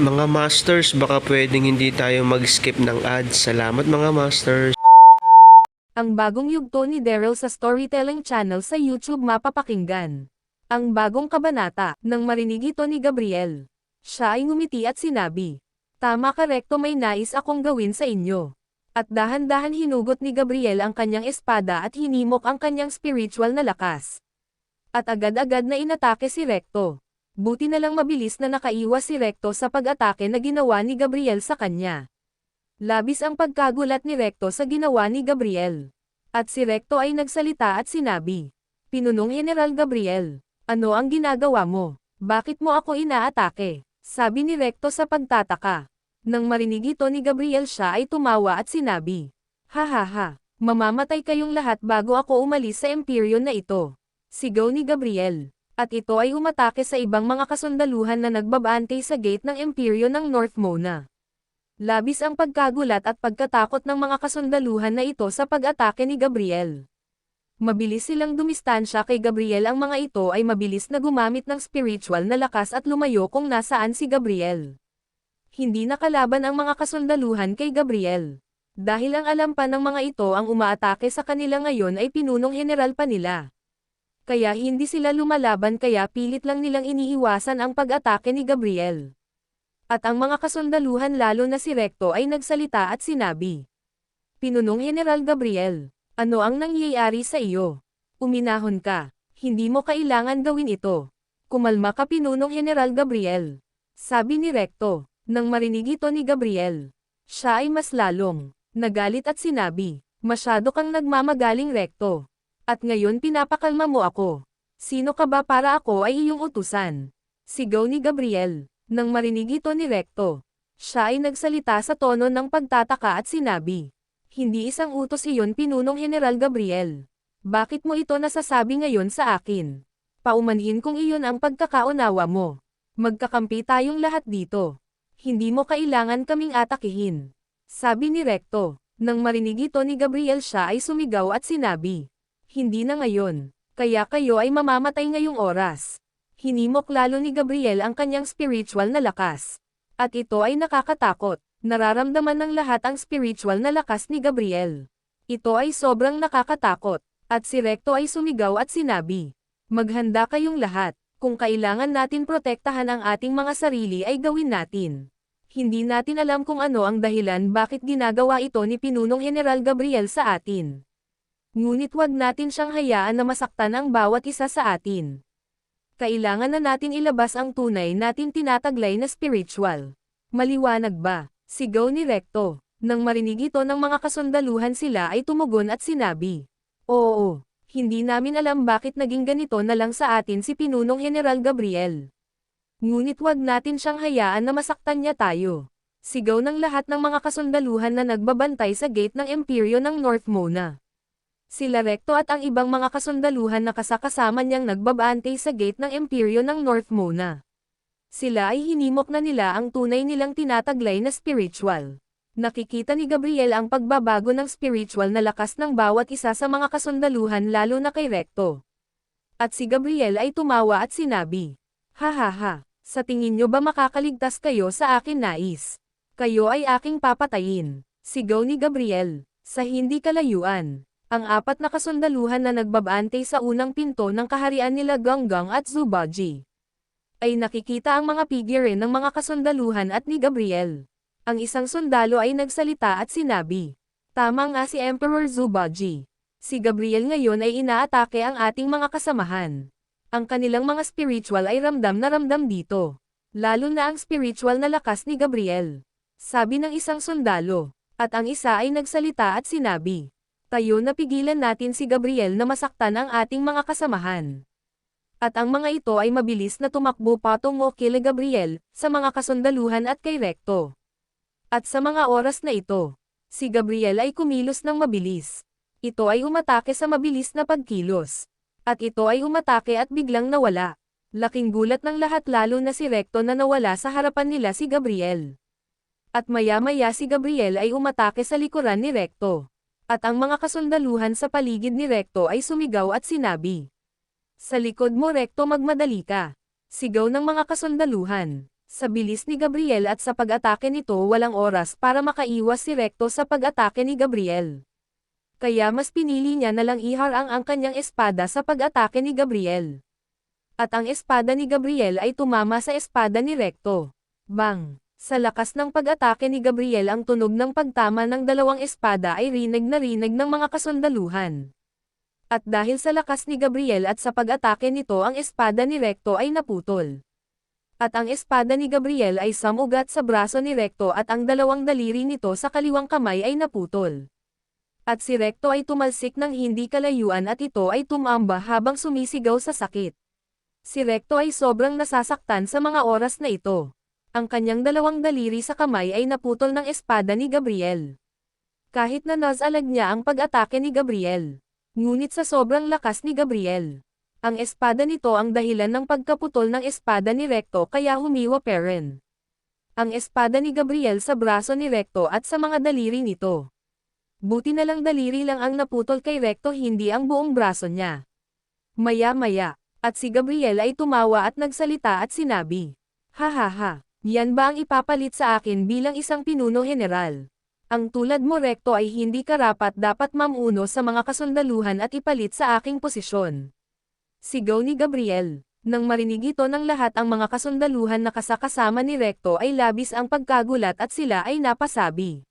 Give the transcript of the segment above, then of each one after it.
Mga Masters, baka pwedeng hindi tayo mag-skip ng ads. Salamat mga Masters. Ang bagong yugto ni Daryl sa storytelling channel sa YouTube mapapakinggan. Ang bagong kabanata, nang marinig ito ni Gabriel. Siya ay ngumiti at sinabi, Tama ka rekto may nais akong gawin sa inyo. At dahan-dahan hinugot ni Gabriel ang kanyang espada at hinimok ang kanyang spiritual na lakas. At agad-agad na inatake si Rekto. Buti na lang mabilis na nakaiwas si Rekto sa pag-atake na ginawa ni Gabriel sa kanya. Labis ang pagkagulat ni Rekto sa ginawa ni Gabriel. At si Rekto ay nagsalita at sinabi, Pinunong General Gabriel, ano ang ginagawa mo? Bakit mo ako inaatake? Sabi ni Rekto sa pagtataka. Nang marinig ito ni Gabriel siya ay tumawa at sinabi, Ha ha ha, mamamatay kayong lahat bago ako umalis sa imperyo na ito. Sigaw ni Gabriel. At ito ay umatake sa ibang mga kasundaluhan na nagbabante sa gate ng imperyo ng North Mona. Labis ang pagkagulat at pagkatakot ng mga kasundaluhan na ito sa pag-atake ni Gabriel. Mabilis silang dumistansya kay Gabriel ang mga ito ay mabilis na gumamit ng spiritual na lakas at lumayo kung nasaan si Gabriel. Hindi nakalaban ang mga kasundaluhan kay Gabriel. Dahil ang alam pa ng mga ito ang umaatake sa kanila ngayon ay pinunong general pa nila. Kaya hindi sila lumalaban kaya pilit lang nilang iniiwasan ang pag-atake ni Gabriel. At ang mga kasundaluhan lalo na si Recto ay nagsalita at sinabi. Pinunong General Gabriel, ano ang nangyayari sa iyo? Uminahon ka, hindi mo kailangan gawin ito. Kumalma ka Pinunong General Gabriel. Sabi ni Recto, nang marinig ito ni Gabriel. Siya ay mas lalong, nagalit at sinabi, masyado kang nagmamagaling Recto. At ngayon pinapakalma mo ako. Sino ka ba para ako ay iyong utusan? Sigaw ni Gabriel. Nang marinig ito ni Recto, siya ay nagsalita sa tono ng pagtataka at sinabi, Hindi isang utos iyon pinunong General Gabriel. Bakit mo ito nasasabi ngayon sa akin? Paumanhin kung iyon ang pagkakaunawa mo. Magkakampi tayong lahat dito. Hindi mo kailangan kaming atakihin. Sabi ni Recto. Nang marinig ito ni Gabriel siya ay sumigaw at sinabi, Hindi na ngayon. Kaya kayo ay mamamatay ngayong oras hinimok lalo ni Gabriel ang kanyang spiritual na lakas. At ito ay nakakatakot. Nararamdaman ng lahat ang spiritual na lakas ni Gabriel. Ito ay sobrang nakakatakot. At si Recto ay sumigaw at sinabi, Maghanda kayong lahat. Kung kailangan natin protektahan ang ating mga sarili ay gawin natin. Hindi natin alam kung ano ang dahilan bakit ginagawa ito ni Pinunong General Gabriel sa atin. Ngunit wag natin siyang hayaan na masaktan ang bawat isa sa atin kailangan na natin ilabas ang tunay natin tinataglay na spiritual. Maliwanag ba? Sigaw ni Recto. Nang marinig ito ng mga kasundaluhan sila ay tumugon at sinabi. Oo, hindi namin alam bakit naging ganito na lang sa atin si Pinunong General Gabriel. Ngunit wag natin siyang hayaan na masaktan niya tayo. Sigaw ng lahat ng mga kasundaluhan na nagbabantay sa gate ng imperyo ng North Mona. Sila Recto at ang ibang mga kasundaluhan na kasakasama niyang nagbabantay sa gate ng imperyo ng North Mona. Sila ay hinimok na nila ang tunay nilang tinataglay na spiritual. Nakikita ni Gabriel ang pagbabago ng spiritual na lakas ng bawat isa sa mga kasundaluhan lalo na kay Recto. At si Gabriel ay tumawa at sinabi, Ha ha ha, sa tingin nyo ba makakaligtas kayo sa akin nais? Kayo ay aking papatayin. Sigaw ni Gabriel, sa hindi kalayuan ang apat na kasundaluhan na nagbabante sa unang pinto ng kaharian nila Ganggang at Zubaji. ay nakikita ang mga figure ng mga kasundaluhan at ni Gabriel. Ang isang sundalo ay nagsalita at sinabi, Tama nga si Emperor Zubaji. Si Gabriel ngayon ay inaatake ang ating mga kasamahan. Ang kanilang mga spiritual ay ramdam na ramdam dito. Lalo na ang spiritual na lakas ni Gabriel. Sabi ng isang sundalo. At ang isa ay nagsalita at sinabi, Tayo na pigilan natin si Gabriel na masaktan ang ating mga kasamahan. At ang mga ito ay mabilis na tumakbo patungo kila Gabriel, sa mga kasundaluhan at kay Recto. At sa mga oras na ito, si Gabriel ay kumilos ng mabilis. Ito ay umatake sa mabilis na pagkilos. At ito ay umatake at biglang nawala. Laking gulat ng lahat lalo na si Recto na nawala sa harapan nila si Gabriel. At maya-maya si Gabriel ay umatake sa likuran ni Recto. At ang mga kasundaluhan sa paligid ni Recto ay sumigaw at sinabi. Sa likod mo Recto magmadali ka. Sigaw ng mga kasundaluhan. Sa bilis ni Gabriel at sa pag-atake nito walang oras para makaiwas si Recto sa pag-atake ni Gabriel. Kaya mas pinili niya na lang iharang ang kanyang espada sa pag-atake ni Gabriel. At ang espada ni Gabriel ay tumama sa espada ni Recto. Bang! Sa lakas ng pag-atake ni Gabriel ang tunog ng pagtama ng dalawang espada ay rinig na rinig ng mga kasundaluhan. At dahil sa lakas ni Gabriel at sa pag-atake nito ang espada ni Recto ay naputol. At ang espada ni Gabriel ay samugat sa braso ni Recto at ang dalawang daliri nito sa kaliwang kamay ay naputol. At si Recto ay tumalsik ng hindi kalayuan at ito ay tumamba habang sumisigaw sa sakit. Si Recto ay sobrang nasasaktan sa mga oras na ito. Ang kanyang dalawang daliri sa kamay ay naputol ng espada ni Gabriel. Kahit na nasalag niya ang pag-atake ni Gabriel. Ngunit sa sobrang lakas ni Gabriel. Ang espada nito ang dahilan ng pagkaputol ng espada ni Recto kaya humiwa peren. Ang espada ni Gabriel sa braso ni Recto at sa mga daliri nito. Buti na lang daliri lang ang naputol kay Recto hindi ang buong braso niya. Maya-maya, at si Gabriel ay tumawa at nagsalita at sinabi, Ha ha ha, yan ba ang ipapalit sa akin bilang isang pinuno general? Ang tulad mo Recto ay hindi karapat dapat mamuno sa mga kasundaluhan at ipalit sa aking posisyon. Sigaw ni Gabriel. Nang marinig ito ng lahat ang mga kasundaluhan na kasakasama ni Recto ay labis ang pagkagulat at sila ay napasabi.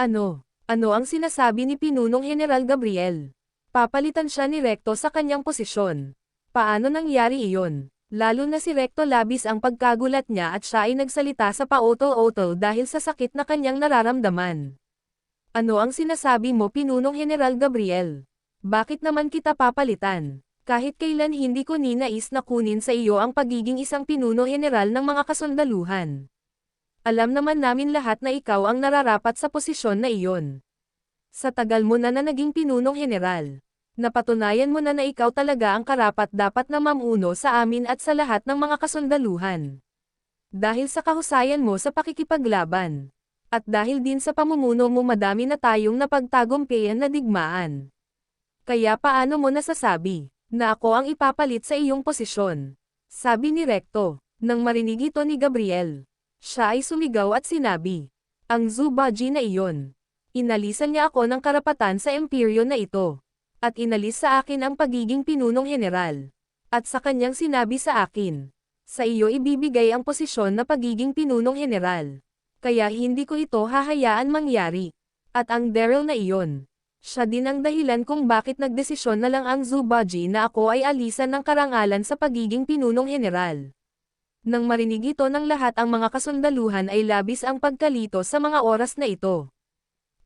Ano? Ano ang sinasabi ni Pinunong General Gabriel? Papalitan siya ni Recto sa kanyang posisyon. Paano nangyari iyon? Lalo na si Recto labis ang pagkagulat niya at siya ay nagsalita sa pautol-utol dahil sa sakit na kanyang nararamdaman. Ano ang sinasabi mo Pinunong General Gabriel? Bakit naman kita papalitan? Kahit kailan hindi ko ninais na kunin sa iyo ang pagiging isang pinuno general ng mga kasundaluhan. Alam naman namin lahat na ikaw ang nararapat sa posisyon na iyon. Sa tagal mo na na naging pinunong general, napatunayan mo na na ikaw talaga ang karapat dapat na mamuno sa amin at sa lahat ng mga kasundaluhan. Dahil sa kahusayan mo sa pakikipaglaban. At dahil din sa pamumuno mo madami na tayong napagtagumpayan na digmaan. Kaya paano mo nasasabi, na ako ang ipapalit sa iyong posisyon? Sabi ni Recto, nang marinig ito ni Gabriel. Siya ay sumigaw at sinabi, ang Zubaji na iyon. Inalisan niya ako ng karapatan sa imperyo na ito. At inalis sa akin ang pagiging pinunong general. At sa kanyang sinabi sa akin, sa iyo ibibigay ang posisyon na pagiging pinunong general. Kaya hindi ko ito hahayaan mangyari. At ang Daryl na iyon, siya din ang dahilan kung bakit nagdesisyon na lang ang Zubaji na ako ay alisan ng karangalan sa pagiging pinunong general. Nang marinig ito ng lahat ang mga kasundaluhan ay labis ang pagkalito sa mga oras na ito.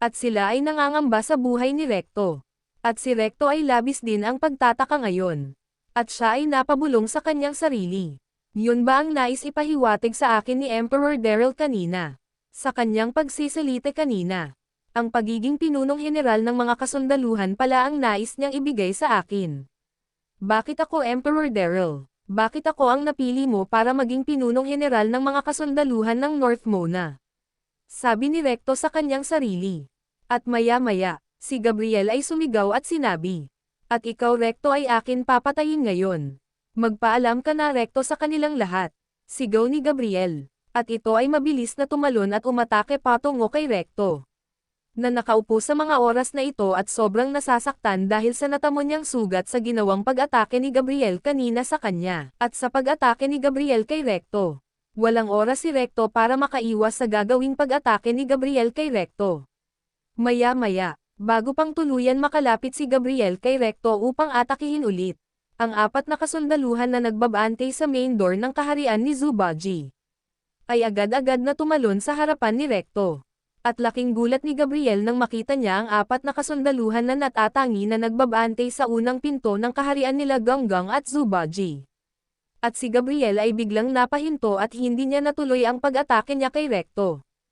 At sila ay nangangamba sa buhay ni Recto. At si Recto ay labis din ang pagtataka ngayon. At siya ay napabulong sa kanyang sarili. Yun ba ang nais ipahiwatig sa akin ni Emperor Daryl kanina? Sa kanyang pagsisalita kanina. Ang pagiging pinunong general ng mga kasundaluhan pala ang nais niyang ibigay sa akin. Bakit ako Emperor Daryl? Bakit ako ang napili mo para maging pinunong general ng mga kasundaluhan ng North Mona? Sabi ni Recto sa kanyang sarili. At maya-maya, si Gabriel ay sumigaw at sinabi. At ikaw Recto ay akin papatayin ngayon. Magpaalam ka na Recto sa kanilang lahat. Sigaw ni Gabriel. At ito ay mabilis na tumalon at umatake patungo kay Recto. na nakaupo sa mga oras na ito at sobrang nasasaktan dahil sa natamo niyang sugat sa ginawang pag-atake ni Gabriel kanina sa kanya, at sa pag-atake ni Gabriel kay Recto. Walang oras si Recto para makaiwas sa gagawing pag-atake ni Gabriel kay Recto. Maya-maya, bago pang tuluyan makalapit si Gabriel kay Recto upang atakihin ulit, ang apat na kasundaluhan na nagbabantay sa main door ng kaharian ni Zubaji ay agad-agad na tumalon sa harapan ni Recto. At laking gulat ni Gabriel nang makita niya ang apat na kasundaluhan na natatangi na nagbabantay sa unang pinto ng kaharian nila Ganggang at Zubaji. At si Gabriel ay biglang napahinto at hindi niya natuloy ang pag-atake niya kay Recto.